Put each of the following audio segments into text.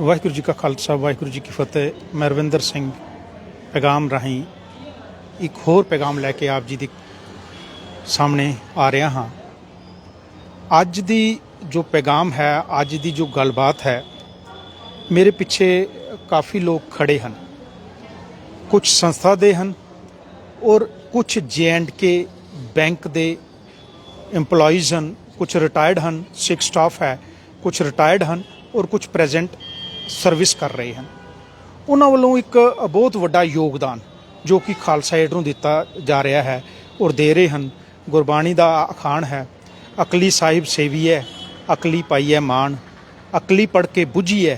ਵਾਹਿਗੁਰੂ ਜੀ ਕਾ ਖਾਲਸਾ, ਵਾਹਿਗੁਰੂ ਜੀ ਕੀ ਫਤਿਹ। ਮੈਂ ਰਵਿੰਦਰ ਸਿੰਘ, ਪੈਗਾਮ ਰਾਹੀਂ ਇੱਕ ਹੋਰ ਪੈਗਾਮ ਲੈ ਕੇ ਆਪ ਜੀ ਦੇ ਸਾਹਮਣੇ ਆ ਰਿਹਾ ਹਾਂ। ਅੱਜ ਦੀ ਜੋ ਪੈਗਾਮ ਹੈ, ਅੱਜ ਦੀ ਜੋ ਗੱਲਬਾਤ ਹੈ, ਮੇਰੇ ਪਿੱਛੇ ਕਾਫੀ ਲੋਕ ਖੜੇ ਹਨ। ਕੁਝ ਸੰਸਥਾ ਦੇ ਹਨ ਔਰ ਕੁਝ ਕੇ ਬੈਂਕ ਦੇ EMPLOYEES ਹਨ। ਕੁਝ ਰਿਟਾਇਰਡ ਹਨ, ਸਿੱਖ ਸਟਾਫ ਹੈ, ਕੁਝ ਰਿਟਾਇਰਡ ਹਨ ਔਰ ਕੁਝ ਪ੍ਰੈਜ਼ੈਂਟ ਸਰਵਿਸ ਕਰ ਰਹੇ ਹਨ। ਉਹਨਾਂ ਵੱਲੋਂ ਇੱਕ ਬਹੁਤ ਵੱਡਾ ਯੋਗਦਾਨ ਜੋ ਕਿ ਖਾਲਸਾ ਏਡ ਨੂੰ ਦਿੱਤਾ ਜਾ ਰਿਹਾ ਹੈ ਔਰ ਦੇ ਰਹੇ ਹਨ। ਗੁਰਬਾਣੀ ਦਾ ਅਖਾਣ ਹੈ, ਅਕਲੀ ਸਾਹਿਬ ਸੇਵੀਐ, ਅਕਲੀ ਪਾਈਐ ਮਾਣ, ਅਕਲੀ ਪੜ ਕੇ 부ਝੀਐ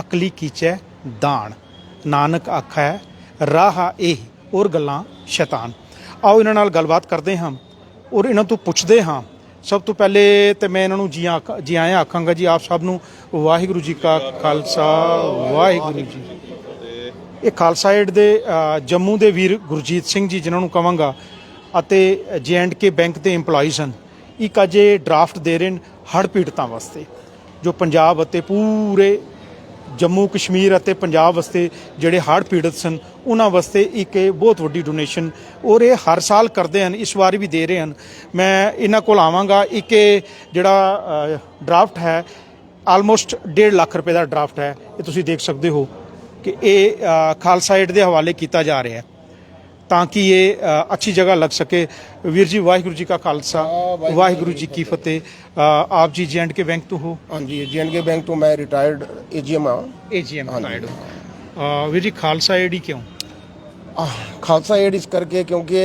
ਅਕਲੀ ਕੀਚੈ ਦਾਨ ਨਾਨਕ ਆਖੈ, ਰਾਹ ਇਹ ਔਰ ਗੱਲਾਂ ਸ਼ੈਤਾਨ। ਆਓ ਇਹਨਾਂ ਨਾਲ ਗੱਲਬਾਤ ਕਰਦੇ ਹਾਂ ਔਰ ਇਹਨਾਂ ਤੋਂ ਪੁੱਛਦੇ ਹਾਂ ਸਭ ਤੋਂ ਪਹਿਲੇ ਤੇ ਮੈਂ ਇਹਨਾਂ ਨੂੰ ਜੀ ਆਖ- ਜੀ ਆਇਆਂ ਆਖਾਂਗਾ ਜੀ, ਆਪ ਸਭ ਨੂੰ ਵਾਹਿਗੁਰੂ ਜੀ ਕਾ ਖਾਲਸਾ, ਵਾਹਿਗੁਰੂ ਜੀ ਇਹ ਖਾਲਸਾ ਏਡ ਦੇ ਜੰਮੂ ਦੇ ਵੀਰ ਗੁਰਜੀਤ ਸਿੰਘ ਜੀ ਜਿਨ੍ਹਾਂ ਨੂੰ ਕਵਾਂਗਾ ਅਤੇ ਕੇ ਬੈਂਕ ਦੇ EMPLOYEES ਹਨ। ਇੱਕ ਅਜੇ ਡਰਾਫਟ ਦੇ ਰਹੇ ਨੇ ਹੜ੍ਹ ਪੀੜਤਾਂ ਵਾਸਤੇ, ਜੋ ਪੰਜਾਬ ਅਤੇ ਪੂਰੇ ਜੰਮੂ ਕਸ਼ਮੀਰ ਅਤੇ ਪੰਜਾਬ ਵਾਸਤੇ ਜਿਹੜੇ ਹੜ੍ਹ ਪੀੜਤ ਸਨ, ਉਹਨਾਂ ਵਾਸਤੇ ਇੱਕ ਇਹ ਬਹੁਤ ਵੱਡੀ ਡੋਨੇਸ਼ਨ ਔਰ ਇਹ ਹਰ ਸਾਲ ਕਰਦੇ ਹਨ, ਇਸ ਵਾਰ ਵੀ ਦੇ ਰਹੇ ਹਨ। ਮੈਂ ਇਹਨਾਂ ਕੋਲ ਆਵਾਂਗਾ, ਇੱਕ ਇਹ ਜਿਹੜਾ ਡਰਾਫਟ ਹੈ ਆਲਮੋਸਟ 1.5 ਲੱਖ ਰੁਪਏ ਦਾ ਡਰਾਫਟ ਹੈ, ਇਹ ਤੁਸੀਂ ਦੇਖ ਸਕਦੇ ਹੋ ਕਿ ਇਹ ਖਾਲਸਾ ਏਡ ਦੇ ਹਵਾਲੇ ਕੀਤਾ ਜਾ ਰਿਹਾ ਹੈ। ਤਾਂ ਕਿ ਇਹ ਅ, ਅੱਛੀ ਜਗ੍ਹਾ ਲੱਗ ਸਕੇ। ਵੀਰ ਜੀ ਵਾਹਿਗੁਰੂ ਜੀ ਕਾ ਖਾਲਸਾ ਵਾਹਿਗੁਰੂ ਜੀ ਕੀ ਫਤਿਹ। ਅ, ਆਪ ਜੀ ਜੇ ਕੇ ਬੈਂਕ ਤੋਂ ਹੋ? ਹਾਂਜੀ ਜੀਐਨਕੇ ਬੈਂਕ ਤੋਂ ਮੈਂ ਰਿਟਾਇਰਡ ਏਜੀਐਮ ਆ ਏਜੀਐਮ ਰਿਟਾਇਰਡ ਹੋ। ਵੀਰ ਜੀ ਖਾਲਸਾ ਏਡ ਹੀ ਕਿਉਂ? ਖਾਲਸਾ ਏਡ ਇਸ ਕਰਕੇ ਕਿਉਂਕਿ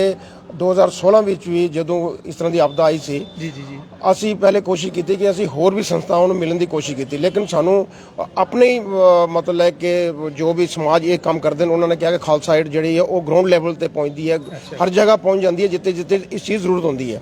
2016 ਵਿੱਚ ਵੀ ਜਦੋਂ ਇਸ ਤਰ੍ਹਾਂ ਦੀ ਆਪਦਾ ਆਈ ਸੀ ਜੀ ਜੀ ਜੀ। ਅਸੀਂ ਪਹਿਲੇ ਕੋਸ਼ਿਸ਼ ਕੀਤੀ ਕਿ ਅਸੀਂ ਹੋਰ ਵੀ ਸੰਸਥਾਵਾਂ ਨੂੰ ਮਿਲਣ ਦੀ ਕੋਸ਼ਿਸ਼ ਕੀਤੀ ਲੇਕਿਨ ਸਾਨੂੰ ਆਪਣੇ ਹੀ ਮਤਲਬ ਹੈ ਕਿ ਜੋ ਵੀ ਸਮਾਜ ਇਹ ਕੰਮ ਕਰਦੇ ਨੇ ਉਹਨਾਂ ਨੇ ਕਿਹਾ ਕਿ ਖਾਲਸਾ ਏਡ ਜਿਹੜੀ ਹੈ ਉਹ ਗਰਾਊਂਡ ਲੈਵਲ ਤੇ ਪਹੁੰਚਦੀ ਹੈ ਹਰ ਜਗ੍ਹਾ ਪਹੁੰਚ ਜਾਂਦੀ ਹੈ ਜਿੱਥੇ ਜਿੱਥੇ ਇਸ ਚੀਜ਼ ਜ਼ਰੂਰਤ ਹੁੰਦੀ ਹੈ।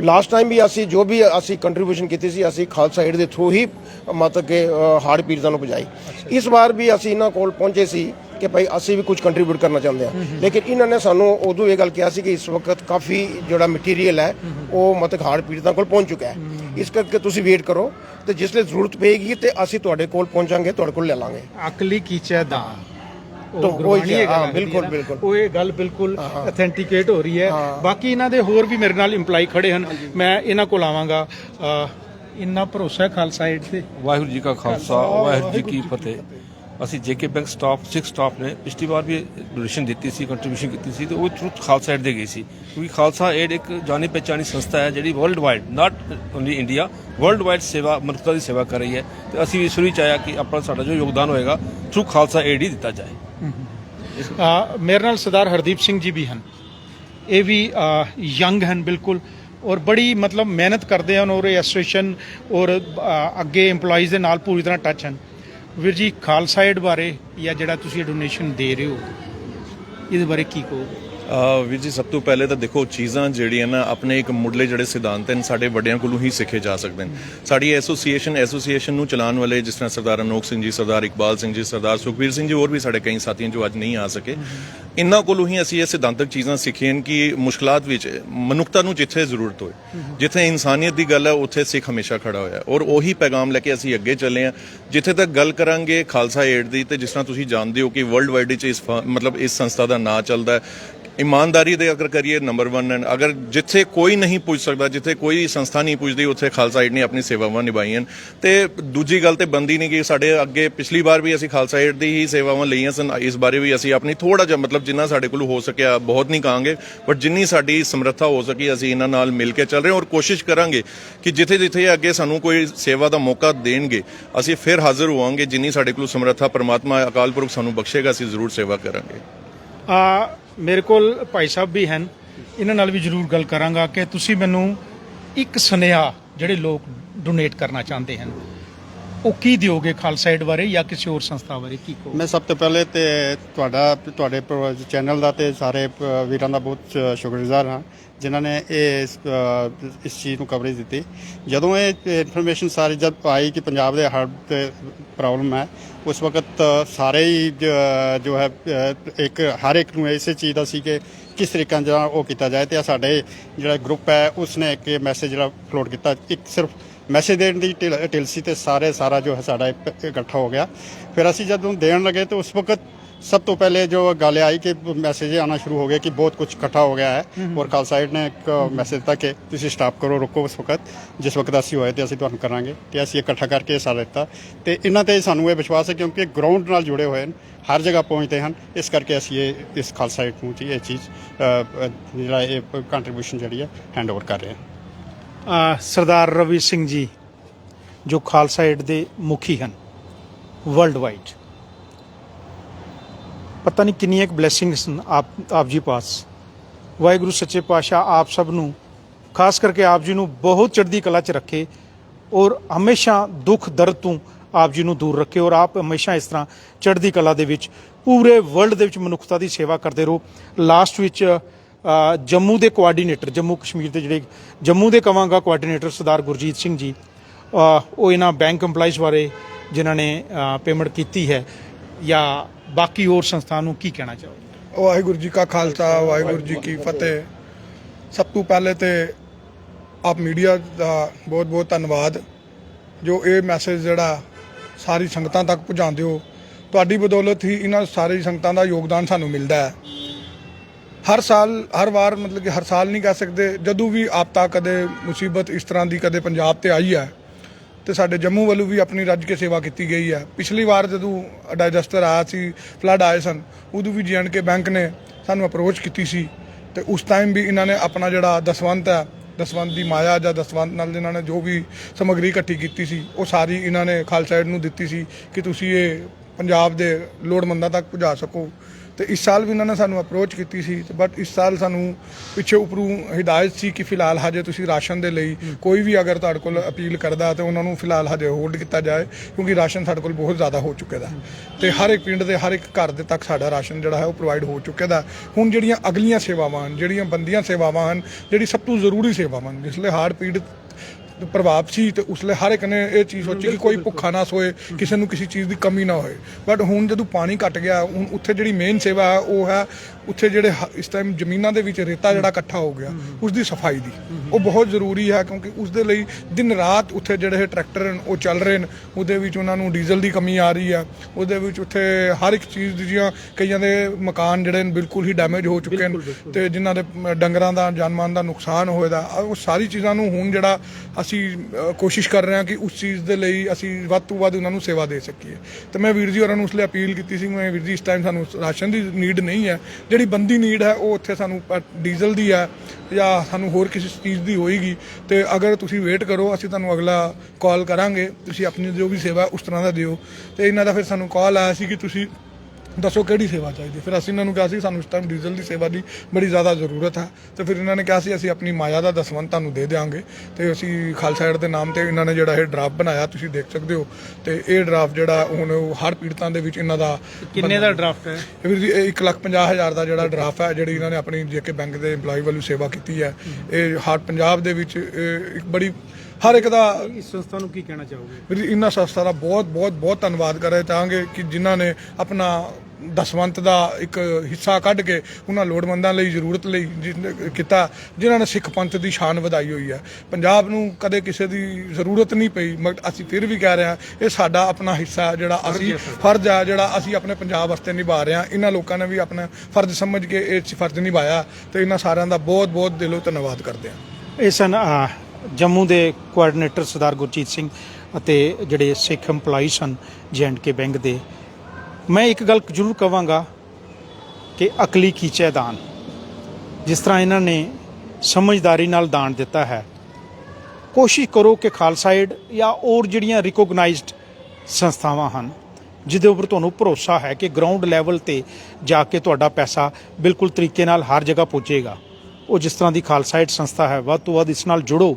ਲਾਸਟ ਟਾਈਮ ਵੀ ਅਸੀਂ ਜੋ ਵੀ ਅਸੀਂ ਕੰਟਰੀਬਿਊਸ਼ਨ ਕੀਤੀ ਸੀ ਅਸੀਂ ਖਾਲਸਾ ਏਡ ਦੇ ਥਰੂ ਹੀ ਮਤਲਬ ਕਿ ਹਾਰਡ ਪੀੜਤਾਂ ਨੂੰ ਪਹੁੰਚਾਈ। ਇਸ ਵਾਰ ਵੀ ਅਸੀਂ ਇਹਨਾਂ ਕੋਲ ਪਹੁੰਚੇ ਸੀ। ਕਿ ਭਾਈ ਅਸੀਂ ਵੀ ਕੁਝ ਕੰਟਰੀਬਿਊਟ ਕਰਨਾ ਚਾਹੁੰਦੇ ਹਾਂ। ਲੇਕਿਨ ਇਹਨਾਂ ਨੇ ਸਾਨੂੰ ਉਦੋਂ ਇਹ ਗੱਲ ਕਿਹਾ ਸੀ ਕਿ ਇਸ ਵਕਤ ਕਾਫੀ ਜਿਹੜਾ ਮਟੀਰੀਅਲ ਹੈ ਉਹ ਮਤਲਬ ਹਾਰਡ ਪੀੜਤਾਂ ਕੋਲ ਪਹੁੰਚ ਚੁੱਕਾ ਹੈ। ਇਸ ਕਰਕੇ ਤੁਸੀਂ ਵੇਟ ਕਰੋ ਤੇ ਜਿਸ ਲਈ ਜ਼ਰੂਰਤ ਪਏਗੀ ਤੇ ਅਸੀਂ ਤੁਹਾਡੇ ਕੋਲ ਪਹੁੰਚਾਂਗੇ ਤੁਹਾਡੇ ਕੋਲ ਲੈ ਲਾਂਗੇ। ਅਕਲੀ ਕੀਚੈ ਦਾਨ ਤਾਂ ਉਹ ਹਾਂ, ਬਿਲਕੁਲ, ਬਿਲਕੁਲ। ਉਹ ਇਹ ਗੱਲ ਬਿਲਕੁਲ ਅਥੈਂਟੀਕੇਟ ਹੋ। ਰਹੀ ਹੈ। ਬਾਕੀ ਇਹਨਾਂ ਦੇ ਹੋਰ ਵੀ ਮੇਰੇ ਨਾਲ EMPLOYE ਖੜੇ ਹਨ। ਮੈਂ ਇਹਨਾਂ ਕੋਲ ਆਵਾਂਗਾ। ਇੰਨਾ ਭਰੋਸਾ ਖਾਲਸਾ ਏਡ ਤੇ? ਵਾਹਿਗੁਰੂ ਜੀ ਕਾ ਖਾਲਸਾ ਵਾਹਿਗੁਰੂ ਜੀ ਕੀ ਫਤਿਹ। ਅਸੀਂ JK bank staff six staff ਨੇ ਪਿਛਲੀ ਵਾਰ ਵੀ ਡੋਨੇਸ਼ਨ ਦਿੱਤੀ ਸੀ ਕੰਟਰੀਬਿਊਸ਼ਨ ਕੀਤੀ ਸੀ ਤੇ ਉਹ ਥਰੂ ਖਾਲਸਾ ਏਡ ਦੇ ਗਈ ਸੀ। ਕਿਉਂਕਿ ਖਾਲਸਾ ਏਡ ਇੱਕ ਜਾਣੀ ਪਹਿਚਾਣੀ ਸੰਸਥਾ ਹੈ ਜਿਹੜੀ world wide not only India world wide ਸੇਵਾ, ਮਨੁੱਖਤਾ ਦੀ ਸੇਵਾ ਕਰ ਰਹੀ ਹੈ। ਤੇ ਅਸੀਂ ਵੀ ਇਸ ਲਈ ਚਾਹਿਆ ਕਿ ਆਪਣਾ ਸਾਡਾ ਜੋ ਯੋਗਦਾਨ ਹੋਏਗਾ ਥਰੂ ਖਾਲਸਾ ਏਡ ਹੀ ਦਿੱਤਾ ਜਾਏ। ਮੇਰੇ ਨਾਲ ਸਰਦਾਰ ਹਰਦੀਪ ਸਿੰਘ ਜੀ ਵੀ ਹਨ। ਇਹ ਵੀ ਯੰਗ ਹਨ ਬਿਲਕੁਲ ਔਰ ਬੜੀ ਮਤਲਬ ਮਿਹਨਤ ਕਰਦੇ ਹਨ ਔਰ ਐਸੋਸੀਏਸ਼ਨ ਔਰ ਅੱਗੇ EMPLOYEES ਦੇ ਨਾਲ ਪੂਰੀ ਤਰ੍ਹਾਂ ਟੱਚ ਹਨ। ਵੀਰ ਜੀ, ਖਾਲਸਾ ਏਡ ਬਾਰੇ ਜਾਂ ਜਿਹੜਾ ਤੁਸੀਂ ਡੋਨੇਸ਼ਨ ਦੇ ਰਹੇ ਹੋ, ਇਹਦੇ ਬਾਰੇ ਕੀ ਕਹੋਗੇ? ਆ ਵੀਰ ਜੀ, ਸਭ ਤੋਂ ਪਹਿਲੇ ਤਾਂ ਦੇਖੋ, ਚੀਜ਼ਾਂ ਜਿਹੜੀਆਂ ਨਾ ਆਪਣੇ ਇੱਕ ਮੁੱਢਲੇ ਜਿਹੜੇ ਸਿਧਾਂਤ ਹਨ ਸਾਡੇ ਵੱਡਿਆਂ ਕੋਲੋਂ ਹੀ ਸਿੱਖੇ ਜਾ ਸਕਦੇ ਨੇ। ਸਾਡੀ ਐਸੋਸੀਏਸ਼ਨ ਐਸੋਸੀਏਸ਼ਨ ਨੂੰ ਚਲਾਉਣ ਵਾਲੇ ਜਿਸ ਤਰ੍ਹਾਂ ਸਰਦਾਰ ਅਨੋਖ ਸਿੰਘ ਜੀ, ਸਰਦਾਰ ਇਕਬਾਲ ਸਿੰਘ ਜੀ, ਸਰਦਾਰ ਸੁਖਬੀਰ ਸਿੰਘ ਜੀ, ਹੋਰ ਵੀ ਸਾਡੇ ਕਈ ਸਾਥੀ ਜੋ ਅੱਜ ਨਹੀਂ ਆ ਸਕੇ। ਇਹਨਾਂ ਕੋਲੋਂ ਹੀ ਅਸੀਂ ਇਹ ਸਿਧਾਂਤਕ ਚੀਜ਼ਾਂ ਸਿੱਖੀਆਂ ਕਿ ਮੁਸ਼ਕਲਾਂ ਵਿੱਚ ਮਨੁੱਖਤਾ ਨੂੰ ਜਿੱਥੇ ਜ਼ਰੂਰਤ ਹੋਏ, ਜਿੱਥੇ ਇਨਸਾਨੀਅਤ ਦੀ ਗੱਲ ਹੈ, ਉੱਥੇ ਸਿੱਖ ਹਮੇਸ਼ਾ ਖੜਾ ਹੋਇਆ। ਔਰ ਉਹੀ ਪੈਗਾਮ ਲੈ ਕੇ ਅਸੀਂ ਅੱਗੇ ਚੱਲੇ ਹਾਂ। ਜਿੱਥੇ ਤੱਕ ਗੱਲ ਕਰਾਂਗੇ ਖਾਲਸਾ ਏਡ ਦੀ, ਤੇ ਜਿਸ ਤਰ੍ਹਾਂ ਤੁਸੀਂ ਜਾਣਦੇ ਹੋ ਕਿ ਵਰਲਡ ਵਾਈਡ ਵਿੱਚ ਇਸ ਮਤਲਬ ਇਸ ਸੰਸਥਾ ਦਾ ਨਾਂ ਚੱਲਦਾ ਹੈ ਇਮਾਨਦਾਰੀ ਦੇ ਅਗਰ ਕਰੀਏ ਨੰਬਰ 1 ਹੈ ਅਗਰ ਜਿੱਥੇ ਕੋਈ ਨਹੀਂ ਪੁੱਜ ਸਕਦਾ, ਜਿੱਥੇ ਕੋਈ ਸੰਸਥਾ ਨਹੀਂ ਪੁੱਜਦੀ ਉੱਥੇ ਖਾਲਸਾ ਏਡ ਨੇ ਆਪਣੀ ਸੇਵਾਵਾਂ ਨਿਭਾਈਆਂ ਤੇ ਦੂਜੀ ਗੱਲ ਤੇ ਬੰਦੀ ਨਹੀਂ ਕਿ ਸਾਡੇ ਅੱਗੇ ਪਿਛਲੀ ਵਾਰ ਵੀ ਅਸੀਂ ਖਾਲਸਾ ਏਡ ਦੀ ਹੀ ਸੇਵਾਵਾਂ ਲਈਆਂ ਸਨ, ਇਸ ਬਾਰੇ ਵੀ ਅਸੀਂ ਆਪਣੀ ਥੋੜਾ ਜਿਹਾ ਮਤਲਬ ਜਿੰਨਾ ਸਾਡੇ ਕੋਲ ਹੋ ਸਕਿਆ, ਬਹੁਤ ਨਹੀਂ ਕਹਾਂਗੇ ਬਟ ਜਿੰਨੀ ਸਾਡੀ ਸਮਰੱਥਾ ਹੋ ਸਕੀ, ਅਸੀਂ ਇਹਨਾਂ ਨਾਲ ਮਿਲ ਕੇ ਚੱਲ ਰਹੇ ਹਾਂ ਔਰ ਕੋਸ਼ਿਸ਼ ਕਰਾਂਗੇ ਕਿ ਜਿੱਥੇ ਜਿੱਥੇ ਅੱਗੇ ਸਾਨੂੰ ਕੋਈ ਸੇਵਾ ਦਾ ਮੌਕਾ ਦੇਣਗੇ, ਅਸੀਂ ਫਿਰ ਹਾਜ਼ਰ ਹੋਵਾਂਗੇ, ਜਿੰਨੀ ਸਾਡੇ ਕੋਲ ਸਮਰੱਥਾ, ਪਰਮਾਤਮਾ ਅਕਾਲ ਪੁਰਖ ਸਾਨੂੰ ਬਖਸ਼ੇਗਾ, ਅਸੀਂ ਜ਼ਰੂਰ ਸੇਵਾ ਕਰਾਂਗੇ। ਆ ਮੇਰੇ ਕੋਲ ਭਾਈ ਸਾਹਿਬ ਵੀ ਹਨ। ਇਹਨਾਂ ਨਾਲ ਵੀ ਜ਼ਰੂਰ ਗੱਲ ਕਰਾਂਗਾ ਕਿ ਤੁਸੀਂ ਮੈਨੂੰ ਇੱਕ ਸੁਨੇਹਾ ਜਿਹੜੇ ਲੋਕ ਡੋਨੇਟ ਕਰਨਾ ਚਾਹੁੰਦੇ ਹਨ। ਉਹ ਕੀ ਦਿਓਗੇ ਖਾਲਸਾ ਏਡ ਬਾਰੇ ਜਾਂ ਕਿਸੇ ਹੋਰ ਸੰਸਥਾ ਬਾਰੇ ਕੀ ਕਹੋ ਮੈਂ ਸਭ ਤੋਂ ਪਹਿਲੇ ਤੇ ਤੁਹਾਡਾ ਤੁਹਾਡੇ ਚੈਨਲ ਦਾ ਤੇ ਸਾਰੇ ਵੀਰਾਂ ਦਾ ਬਹੁਤ ਸ਼ੁਕਰਗੁਜ਼ਾਰ ਹਾਂ ਜਿਨ੍ਹਾਂ ਨੇ ਇਹ ਇਸ, ਚੀਜ਼ ਨੂੰ ਕਵਰੇਜ ਦਿੱਤੀ। ਜਦੋਂ ਇਹ ਇਨਫੋਰਮੇਸ਼ਨ ਸਾਰੀ ਜਦ ਆਈ ਕਿ ਪੰਜਾਬ ਦੇ ਹਾਰਟ ਤੇ ਪ੍ਰੋਬਲਮ ਹੈ ਉਸ ਵਕਤ ਸਾਰੇ ਹੀ ਜੋ ਹੈ ਇੱਕ ਹਰ ਇੱਕ ਨੂੰ ਇਸੇ ਚੀਜ਼ ਦਾ ਸੀ ਕਿ ਕਿਸ ਤਰੀਕੇ ਨਾਲ ਜਿਹੜਾ ਉਹ ਕੀਤਾ ਜਾਏ ਤੇ ਸਾਡੇ ਜਿਹੜਾ ਗਰੁੱਪ ਹੈ ਉਸਨੇ ਇੱਕ ਮੈਸੇਜ ਜਿਹੜਾ ਫਲੋਟ ਕੀਤਾ। ਇੱਕ ਸਿਰਫ ਮੈਸੇਜ ਦੇਣ ਦੀ ਢਿਲ ਢਿਲ ਸੀ ਤੇ ਸਾਰੇ ਸਾਰਾ ਜੋ ਹੈ ਸਾਡਾ ਇਕ- ਇਕੱਠਾ ਹੋ ਗਿਆ। ਫਿਰ ਅਸੀਂ ਜਦੋਂ ਦੇਣ ਲੱਗੇ ਤੇ ਉਸ ਵਕਤ ਸਭ ਤੋਂ ਪਹਿਲੇ ਜੋ ਗੱਲ ਆਈ ਕਿ ਮੈਸੇਜ ਆਣਾ ਸ਼ੁਰੂ ਹੋ ਗਿਆ ਕਿ ਬਹੁਤ ਕੁਝ ਇਕੱਠਾ ਹੋ ਗਿਆ ਹੈ। ਔਰ ਖਾਲਸਾ ਏਡ ਨੇ ਇੱਕ ਮੈਸੇਜ ਦਿੱਤਾ ਕਿ ਤੁਸੀਂ ਸਟਾਪ ਕਰੋ ਰੁਕੋ ਉਸ ਵਕਤ। ਜਿਸ ਵਕਤ ਅਸੀਂ ਹੋਏ ਤੇ ਅਸੀਂ ਤੁਹਾਨੂੰ ਕਰਾਂਗੇ ਤੇ ਅਸੀਂ ਇਕੱਠਾ ਕਰਕੇ ਇਹ ਸਾਰਾ ਦਿੱਤਾ। ਤੇ ਇਹਨਾਂ ਤੇ ਸਾਨੂੰ ਇਹ ਵਿਸ਼ਵਾਸ ਹੈ ਕਿਉਂਕਿ ਗਰਾਊਂਡ ਨਾਲ ਜੁੜੇ ਹੋਏ ਹਨ ਹਰ ਜਗ੍ਹਾ ਪਹੁੰਚਦੇ ਹਨ। ਇਸ ਕਰਕੇ ਅਸੀਂ ਇਹ ਇਸ ਖਾਲਸਾ ਏਡ ਨੂੰ ਜੀ ਇਹ ਚੀਜ਼ ਅ, ਅ, ਜਿਹੜਾ ਇਹ ਕੰਟਰੀਬਿਊਸ਼ਨ ਜਿਹੜੀ ਹੈ ਹੈਂਡ ਓਵਰ ਕਰ ਰਹੇ ਹਾਂ। ਸਰਦਾਰ ਰਵੀ ਸਿੰਘ ਜੀ, ਜੋ ਖਾਲਸਾ ਏਡ ਦੇ ਮੁਖੀ ਹਨ ਵਰਲਡ ਵਾਈਡ ਪਤਾ ਨਹੀਂ ਕਿੰਨੀਆਂ ਕੁ ਬਲੇਸਿੰਗਸ ਆਪ ਆਪ ਜੀ ਪਾਸ। ਵਾਹਿਗੁਰੂ, ਸੱਚੇ ਪਾਤਸ਼ਾਹ ਆਪ ਸਭ ਨੂੰ, ਖਾਸ ਕਰਕੇ ਆਪ ਜੀ ਨੂੰ ਬਹੁਤ ਚੜ੍ਹਦੀ ਕਲਾ 'ਚ ਰੱਖੇ ਔਰ ਹਮੇਸ਼ਾ ਦੁੱਖ ਦਰਦ ਤੋਂ ਆਪ ਜੀ ਨੂੰ ਦੂਰ ਰੱਖੇ ਔਰ ਆਪ ਹਮੇਸ਼ਾ ਇਸ ਤਰ੍ਹਾਂ ਚੜ੍ਹਦੀ ਕਲਾ ਦੇ ਵਿੱਚ ਪੂਰੇ ਵਰਲਡ ਦੇ ਵਿੱਚ ਮਨੁੱਖਤਾ ਦੀ ਸੇਵਾ ਕਰਦੇ ਰਹੋ। ਲਾਸਟ ਵਿੱਚ ਜੰਮੂ ਦੇ ਕੋਆਰਡੀਨੇਟਰ ਜੰਮੂ ਕਸ਼ਮੀਰ ਦੇ ਜਿਹੜੇ, ਜੰਮੂ ਦੇ ਕਵਾਂਗਾ ਕੋਆਰਡੀਨੇਟਰ ਸਰਦਾਰ ਗੁਰਜੀਤ ਸਿੰਘ ਜੀ ਉਹ ਇਹਨਾਂ ਬੈਂਕ EMPLOYEES ਬਾਰੇ ਜਿਨ੍ਹਾਂ ਨੇ ਪੇਮੈਂਟ ਕੀਤੀ ਹੈ, ਜਾਂ ਬਾਕੀ ਹੋਰ ਸੰਸਥਾ ਨੂੰ ਕੀ ਕਹਿਣਾ ਚਾਹੋਗੇ? ਵਾਹਿਗੁਰੂ ਜੀ ਕਾ ਖਾਲਸਾ, ਵਾਹਿਗੁਰੂ ਜੀ ਕੀ ਫਤਿਹ। ਸਭ ਤੋਂ ਪਹਿਲੇ ਤੇ ਆਪ ਮੀਡੀਆ ਦਾ ਬਹੁਤ ਬਹੁਤ ਧੰਨਵਾਦ। ਜੋ ਇਹ ਮੈਸੇਜ ਜਿਹੜਾ ਸਾਰੀ ਸੰਗਤਾਂ ਤੱਕ ਪਹੁੰਚਾਉਂਦੇ ਹੋ, ਤੁਹਾਡੀ ਬਦੌਲਤ ਹੀ ਇਹਨਾਂ ਸਾਰੀ ਸੰਗਤਾਂ ਦਾ ਯੋਗਦਾਨ ਸਾਨੂੰ ਮਿਲਦਾ ਹੈ। ਹਰ ਸਾਲ, ਹਰ ਵਾਰ ਮਤਲਬ ਕਿ ਹਰ ਸਾਲ ਨਹੀਂ ਕਹਿ ਸਕਦੇ। ਜਦੋਂ ਵੀ ਆਪਤਾ ਕਦੇ ਮੁਸੀਬਤ ਇਸ ਤਰ੍ਹਾਂ ਦੀ ਕਦੇ ਪੰਜਾਬ ਤੇ ਆਈ ਹੈ, ਤੇ ਸਾਡੇ ਜੰਮੂ ਵੱਲੋਂ ਵੀ ਆਪਣੀ ਰੱਜ ਕੇ ਸੇਵਾ ਕੀਤੀ ਗਈ ਹੈ। ਪਿਛਲੀ ਵਾਰ ਜਦੋਂ ਡਾਈਜਸਟਰ ਆਇਆ ਸੀ ਫਲੱਡ ਆਏ ਸਨ, ਉਦੋਂ ਵੀ ਕੇ ਬੈਂਕ ਨੇ ਸਾਨੂੰ ਅਪਰੋਚ ਕੀਤੀ ਸੀ। ਤੇ ਉਸ ਟਾਈਮ ਵੀ ਇਹਨਾਂ ਨੇ ਆਪਣਾ ਜਿਹੜਾ ਦਸਵੰਤ ਹੈ, ਦਸਵੰਤ ਦੀ ਮਾਇਆ ਜਾਂ ਦਸਵੰਤ ਨਾਲ ਇਹਨਾਂ ਨੇ ਜੋ ਵੀ ਸਮੱਗਰੀ ਇਕੱਠੀ ਕੀਤੀ ਸੀ, ਉਹ ਸਾਰੀ ਇਹਨਾਂ ਨੇ ਖਾਲਸਾ ਨੂੰ ਦਿੱਤੀ ਸੀ ਕਿ ਤੁਸੀਂ ਇਹ ਪੰਜਾਬ ਦੇ ਲੋੜਮੰਦਾਂ ਤੱਕ ਪਹੁੰਚਾ ਸਕੋ। ਤੇ ਇਸ ਸਾਲ ਵੀ ਇਹਨਾਂ ਨੇ ਸਾਨੂੰ ਅਪਰੋਚ ਕੀਤੀ ਸੀ ਤੇ ਬਟ ਇਸ ਸਾਲ ਸਾਨੂੰ ਪਿੱਛੇ ਉਪਰੋਂ ਹਿਦਾਇਤ ਸੀ ਕਿ ਫਿਲਹਾਲ ਹਜੇ ਤੁਸੀਂ ਰਾਸ਼ਨ ਦੇ ਲਈ ਕੋਈ ਵੀ ਅਗਰ ਤੁਹਾਡੇ ਕੋਲ ਅਪੀਲ ਕਰਦਾ ਤੇ ਉਹਨਾਂ ਨੂੰ ਫਿਲਹਾਲ ਹਜੇ ਹੋਲਡ ਕੀਤਾ ਜਾਏ ਕਿਉਂਕਿ ਰਾਸ਼ਨ ਸਾਡੇ ਕੋਲ ਬਹੁਤ ਜ਼ਿਆਦਾ ਹੋ ਚੁੱਕਿਆ ਦਾ। ਤੇ ਹਰ ਇੱਕ ਪਿੰਡ ਦੇ ਹਰ ਇੱਕ ਘਰ ਦੇ ਤੱਕ ਸਾਡਾ ਰਾਸ਼ਨ ਜਿਹੜਾ ਹੈ ਉਹ ਪ੍ਰੋਵਾਈਡ ਹੋ ਚੁੱਕਿਆ ਦਾ। ਹੁਣ ਜਿਹੜੀਆਂ ਅਗਲੀਆਂ ਸੇਵਾਵਾਂ ਹਨ ਜਿਹੜੀਆਂ ਬੰਦੀਆਂ ਸੇਵਾਵਾਂ ਹਨ ਜਿਹੜੀ ਸਭ ਤੋਂ ਜ਼ਰੂਰੀ ਸੇਵਾਵਾਂ ਹਨ ਜਿਸ ਲਈ ਹਾਰਟ ਪੀੜਤ ਪ੍ਰਭਾਵ ਸੀ ਤੇ ਉਸ ਲਈ ਹਰ ਇੱਕ ਨੇ ਇਹ ਚੀਜ਼ ਸੋਚੀ ਕਿ ਕੋਈ ਭੁੱਖਾ ਨਾ ਸੋਏ ਕਿਸੇ ਨੂੰ ਕਿਸੇ ਚੀਜ਼ ਦੀ ਕਮੀ ਨਾ ਹੋਏ। ਬਟ ਹੁਣ ਜਦੋਂ ਪਾਣੀ ਘਟ ਗਿਆ ਹੁਣ ਉੱਥੇ ਜਿਹੜੀ ਮੇਨ ਸੇਵਾ ਹੈ ਉਹ ਹੈ ਉੱਥੇ ਜਿਹੜੇ ਇਸ ਟਾਈਮ ਜ਼ਮੀਨਾਂ ਦੇ ਵਿੱਚ ਰੇਤਾ ਜਿਹੜਾ ਇਕੱਠਾ ਹੋ ਗਿਆ ਉਸ ਦੀ ਸਫ਼ਾਈ ਦੀ। ਉਹ ਬਹੁਤ ਜ਼ਰੂਰੀ ਹੈ ਕਿਉਂਕਿ ਉਸ ਦੇ ਲਈ ਦਿਨ ਰਾਤ ਉੱਥੇ ਜਿਹੜੇ ਇਹ ਟਰੈਕਟਰ ਹਨ ਉਹ ਚੱਲ ਰਹੇ ਨੇ ਉਹਦੇ ਵਿੱਚ ਉਹਨਾਂ ਨੂੰ ਡੀਜ਼ਲ ਦੀ ਕਮੀ ਆ ਰਹੀ ਹੈ। ਉਹਦੇ ਵਿੱਚ ਉੱਥੇ ਹਰ ਇੱਕ ਚੀਜ਼ ਦੀਆਂ ਕਈਆਂ ਦੇ ਮਕਾਨ ਜਿਹੜੇ ਨੇ ਬਿਲਕੁਲ ਹੀ ਡੈਮੇਜ ਹੋ ਚੁੱਕੇ ਨੇ ਤੇ ਜਿਨ੍ਹਾਂ ਦੇ ਡੰਗਰਾਂ ਦਾ ਜਾਨਮਾਨ ਦਾ ਨੁਕਸਾਨ ਹੋਏਦਾ ਆ ਉਹ ਸਾਰੀ ਚੀਜ਼ਾਂ ਨੂੰ ਹੁਣ ਜਿਹੜਾ ਅਸੀਂ ਕੋਸ਼ਿਸ਼ ਕਰ ਰਹੇ ਹਾਂ ਕਿ ਉਸ ਚੀਜ਼ ਦੇ ਲਈ ਅਸੀਂ ਵੱਧ ਤੋਂ ਵੱਧ ਉਹਨਾਂ ਨੂੰ ਸੇਵਾ ਦੇ ਸਕੀਏ। ਤੇ ਮੈਂ ਵੀਰ ਜੀ ਹੋਰਾਂ ਨੂੰ ਉਸ ਲਈ ਅਪੀਲ ਕੀਤੀ ਸੀ, ਮੈਂ ਵੀਰ ਜੀ ਇਸ ਟਾਈਮ ਸਾਨੂੰ ਰਾਸ਼ਨ ਦੀ ਨੀਡ ਨਹੀਂ ਹੈ। ਜਿਹੜੀ ਬੰਦੀ ਨੀਡ ਹੈ, ਉਹ ਉੱਥੇ ਸਾਨੂੰ ਪ- ਡੀਜ਼ਲ ਦੀ ਹੈ ਜਾਂ ਸਾਨੂੰ ਹੋਰ ਕਿਸੇ ਚੀਜ਼ ਦੀ ਹੋਏਗੀ। ਤੇ ਅਗਰ ਤੁਸੀਂ ਵੇਟ ਕਰੋ, ਅਸੀਂ ਤੁਹਾਨੂੰ ਅਗਲਾ ਕਾਲ ਕਰਾਂਗੇ। ਤੁਸੀਂ ਆਪਣੀ ਜੋ ਵੀ ਸੇਵਾ ਉਸ ਤਰ੍ਹਾਂ ਦਾ ਦਿਓ। ਤੇ ਇਹਨਾਂ ਦਾ ਫਿਰ ਸਾਨੂੰ ਕਾਲ ਆਇਆ ਸੀ ਕਿ ਤੁਸੀਂ ਦੱਸੋ ਕਿਹੜੀ ਸੇਵਾ ਚਾਹੀਦੀ? ਫਿਰ ਅਸੀਂ ਇਹਨਾਂ ਨੂੰ ਕਿਹਾ ਸੀ ਸਾਨੂੰ ਇਸ ਟਾਈਮ ਡੀਜ਼ਲ ਦੀ ਸੇਵਾ ਦੀ ਬੜੀ ਜ਼ਿਆਦਾ ਜ਼ਰੂਰਤ ਹੈ ਤੇ ਫਿਰ ਇਹਨਾਂ ਨੇ ਕਿਹਾ ਸੀ ਅਸੀਂ ਆਪਣੀ ਮਾਇਆ ਦਾ ਦਸਵੰਤ ਤੁਹਾਨੂੰ ਦੇ ਦੇਵਾਂਗੇ ਤੇ ਅਸੀਂ ਖਾਲਸਾ ਏਡ ਦੇ ਨਾਮ ਤੇ ਇਹਨਾਂ ਨੇ ਜਿਹੜਾ ਇਹ ਡਰਾਫਟ ਬਣਾਇਆ ਤੁਸੀਂ ਦੇਖ ਸਕਦੇ ਹੋ। ਤੇ ਇਹ ਡਰਾਫਟ ਜਿਹੜਾ ਹੁਣ ਹਰ ਪੀੜਤਾਂ ਦੇ ਵਿੱਚ ਇਹਨਾਂ ਦਾ ਕਿੰਨੇ ਦਾ ਡਰਾਫਟ ਹੈ? ਵੀਰ ਜੀ ਇਹ 1 ਲੱਖ ਪੰਜਾਹ ਹਜ਼ਾਰ ਦਾ ਜਿਹੜਾ ਡਰਾਫਟ ਹੈ ਜਿਹੜੀ ਇਹਨਾਂ ਨੇ ਆਪਣੀ ਜੇਕੇ ਬੈਂਕ ਦੇ EMPLOYE ਵੱਲੋਂ ਸੇਵਾ ਕੀਤੀ ਹੈ। ਇਹ ਹਰ ਪੰਜਾਬ ਦੇ ਵਿੱਚ ਇੱਕ ਬੜੀ ਹਰ ਇੱਕ ਦਾ ਇਸ ਸੰਸਥਾ ਨੂੰ ਕੀ ਕਹਿਣਾ ਚਾਹੋਗੇ? ਵੀਰ ਜੀ ਇਹਨਾਂ ਸੰਸਥਾ ਦਾ ਬਹੁਤ ਬਹੁਤ ਬਹੁਤ ਧੰਨਵਾਦ ਕਰਨਾ ਚਾਹਾਂਗੇ ਕਿ ਜਿਨ੍ਹਾਂ ਨੇ ਆਪਣਾ ਦਸਵੰਤ ਦਾ ਇੱਕ ਹਿੱਸਾ ਕੱਢ ਕੇ ਉਹਨਾਂ ਲੋੜਵੰਦਾਂ ਲਈ ਜ਼ਰੂਰਤ ਲਈ ਕੀਤਾ ਜਿਨ੍ਹਾਂ ਨੇ ਸਿੱਖ ਪੰਥ ਦੀ ਸ਼ਾਨ ਵਧਾਈ ਹੋਈ ਹੈ। ਪੰਜਾਬ ਨੂੰ ਕਦੇ ਕਿਸੇ ਦੀ ਜ਼ਰੂਰਤ ਨਹੀਂ ਪਈ ਮਗਰ ਅਸੀਂ ਫਿਰ ਵੀ ਕਹਿ ਰਹੇ ਹਾਂ ਇਹ ਸਾਡਾ ਆਪਣਾ ਹਿੱਸਾ ਹੈ ਜਿਹੜਾ ਅਸੀਂ ਫਰਜ਼ ਹੈ ਜਿਹੜਾ ਅਸੀਂ ਆਪਣੇ ਪੰਜਾਬ ਵਾਸਤੇ ਨਿਭਾ ਰਹੇ ਹਾਂ। ਇਹਨਾਂ ਲੋਕਾਂ ਨੇ ਵੀ ਆਪਣਾ ਫਰਜ਼ ਸਮਝ ਕੇ ਇਹ ਫਰਜ਼ ਨਿਭਾਇਆ ਤੇ ਇਹਨਾਂ ਸਾਰਿਆਂ ਦਾ ਬਹੁਤ ਬਹੁਤ ਦਿਲੋਂ ਧੰਨਵਾਦ ਕਰਦੇ ਹਾਂ। ਇਹ ਸਨ ਜੰਮੂ ਦੇ ਕੋਆਰਡੀਨੇਟਰ ਸਰਦਾਰ ਗੁਰਜੀਤ ਸਿੰਘ ਅਤੇ ਜਿਹੜੇ ਸਿੱਖ EMPLOYEES ਸਨ ਕੇ ਬੈਂਕ ਦੇ ਮੈਂ ਇੱਕ ਗੱਲ ਜ਼ਰੂਰ ਕਵਾਂਗਾ ਕਿ ਅਕਲੀ ਖੀਚੈ ਦਾਨ, ਜਿਸ ਤਰ੍ਹਾਂ ਇਹਨਾਂ ਨੇ ਸਮਝਦਾਰੀ ਨਾਲ ਦਾਨ ਦਿੱਤਾ ਹੈ, ਕੋਸ਼ਿਸ਼ ਕਰੋ ਕਿ ਖਾਲਸਾ ਏਡ ਜਾਂ ਹੋਰ ਜਿਹੜੀਆਂ ਰਿਕੋਗਨਾਈਜ਼ਡ ਸੰਸਥਾਵਾਂ ਹਨ, ਜਿਹਦੇ ਉੱਪਰ ਤੁਹਾਨੂੰ ਭਰੋਸਾ ਹੈ ਕਿ ਗਰਾਊਂਡ ਲੈਵਲ ਤੇ ਜਾ ਕੇ ਤੁਹਾਡਾ ਪੈਸਾ ਬਿਲਕੁਲ ਤਰੀਕੇ ਨਾਲ ਹਰ ਜਗ੍ਹਾ ਪਹੁੰਚੇਗਾ। ਉਹ ਜਿਸ ਤਰ੍ਹਾਂ ਦੀ ਖਾਲਸਾ ਏਡ ਸੰਸਥਾ ਹੈ, ਵੱਧ ਤੋਂ ਵੱਧ ਇਸ ਨਾਲ ਜੁੜੋ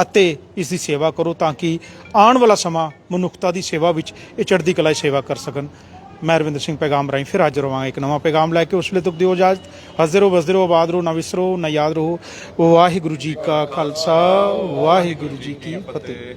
ਅਤੇ ਇਸ ਦੀ ਸੇਵਾ ਕਰੋ ਤਾਂ ਕਿ ਆਉਣ ਵਾਲਾ ਸਮਾਂ ਮਨੁੱਖਤਾ ਦੀ ਸੇਵਾ ਵਿੱਚ ਇਹ ਚੜ੍ਹਦੀ ਕਲਾ ਸੇਵਾ ਕਰ ਸਕਣ। ਮੈਂ ਰਵਿੰਦਰ ਸਿੰਘ ਪੈਗਾਮ ਰਾਹੀਂ ਫਿਰ ਹਾਜ਼ਰ ਹੋਵਾਂਗਾ ਇੱਕ ਨਵਾਂ ਪੈਗਾਮ ਲੈ ਕੇ। ਉਸ ਵੇਲੇ ਤੱਕ ਦਿਓ ਇਜਾਜ਼ਤ। ਹਜ਼ਰ ਰਹੋ ਬਸਦੇ ਰਹੋ, ਆਬਾਦ ਰਹੋ, ਨਾ ਵਿਸਰੋ, ਨਾ ਯਾਦ ਰਹੋ। ਵਾਹਿਗੁਰੂ ਜੀ ਕਾ ਖਾਲਸਾ, ਵਾਹਿਗੁਰੂ ਜੀ ਕੀ ਫਤਿਹ।